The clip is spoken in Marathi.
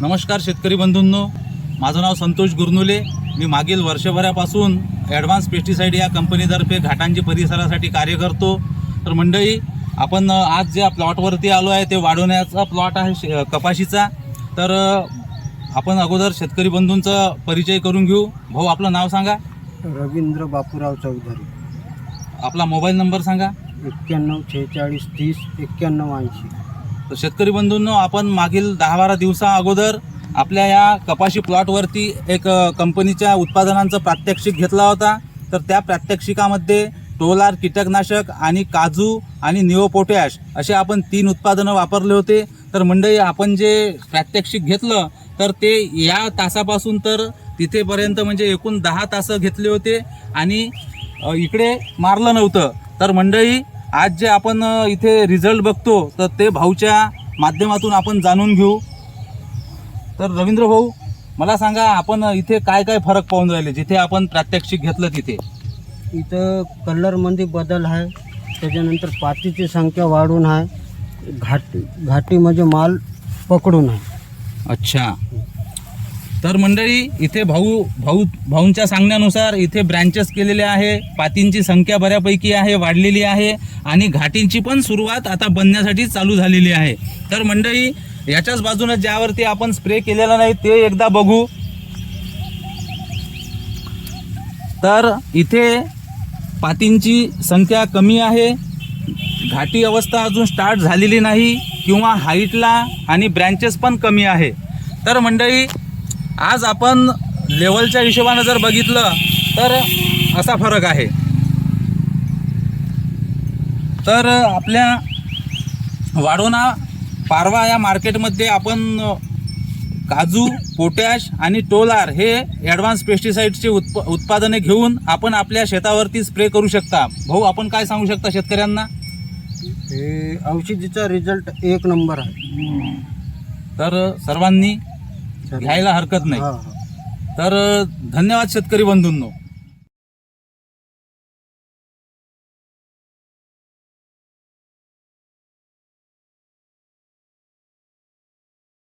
नमस्कार शेतकरी बंधूंनो. माझं नाव संतोष गुरनुले. मी मागील वर्षभरापासून ॲडव्हान्स पेस्टिसाईड या कंपनीतर्फे घाटांची परिसरासाठी कार्य करतो. तर मंडळी आपण आज ज्या प्लॉटवरती आलो आहे ते वाढवण्याचा प्लॉट आहे शे- कपाशीचा. तर आपण अगोदर शेतकरी बंधूंचा परिचय करून घेऊ. भाऊ आपलं नाव सांगा. रवींद्र बापूराव चौधरी. आपला मोबाईल नंबर सांगा. एक्क्याण्णव छेचाळीस तीस एक्क्याण्णव ऐंशी. तर शेतकरी बंधूंनो आपण मागील दहा बारा दिवसा अगोदर आपल्या या कपाशी प्लॉटवरती एक कंपनीच्या उत्पादनांचं प्रात्यक्षिक घेतला होता. तर त्या प्रात्यक्षिकामध्ये टोलार कीटकनाशक आणि काजू आणि निओ पोटॅश असे आपण तीन उत्पादनं वापरले होते. तर मंडळी आपण जे प्रात्यक्षिक घेतलं तर ते या तासापासून तर तिथेपर्यंत म्हणजे एकूण दहा तासं घेतले होते आणि इकडे मारलं नव्हतं. तर मंडळी आज जे आपण इथे रिझल्ट बघतो तर ते भाऊच्या माध्यमातून आपण जाणून घेऊ. तर रवींद्र भाऊ मला सांगा आपण इथे काय काय फरक पाहून राहिले जिथे आपण प्रात्यक्षिक घेतलं तिथे? इथं कलरमध्ये बदल आहे त्याच्यानंतर पातीची संख्या वाढून आहे घाटी घाटी म्हणजे माल पकडून आहे. अच्छा. तर मंडळी इथे भाऊ भाऊ भाऊंच्या सांगण्यानुसार इथे ब्रँचेस केलेले आहे. पातींची संख्या बऱ्यापैकी आहे वाढलेली आहे आणि घाटींची पण सुरुवात आता बनण्यासाठी चालू झालेली आहे. तर मंडळी याच्याच बाजूनं ज्यावरती आपण स्प्रे केलेला नाही ते एकदा बघू. तर इथे पातींची संख्या कमी आहे. घाटी अवस्था अजून स्टार्ट झालेली नाही किंवा हाईटला आणि ब्रँचेस पण कमी आहे. तर मंडळी आज आपण लेवलच्या हिशोबानं जर बघितलं तर असा फरक आहे. तर आपल्या वाढोना पारवा या मार्केटमध्ये आपण काजू पोटॅश आणि टोलार हे ॲडव्हान्स पेस्टिसाईडचे उत्प उत्पादने घेऊन आपण आपल्या शेतावरती स्प्रे करू शकता. भाऊ आपण काय सांगू शकता शेतकऱ्यांना? हे औषधीचा रिझल्ट एक नंबर आहे. तर सर्वांनी घ्यायला हरकत नाही. तर धन्यवाद शेतकरी बंधूंनो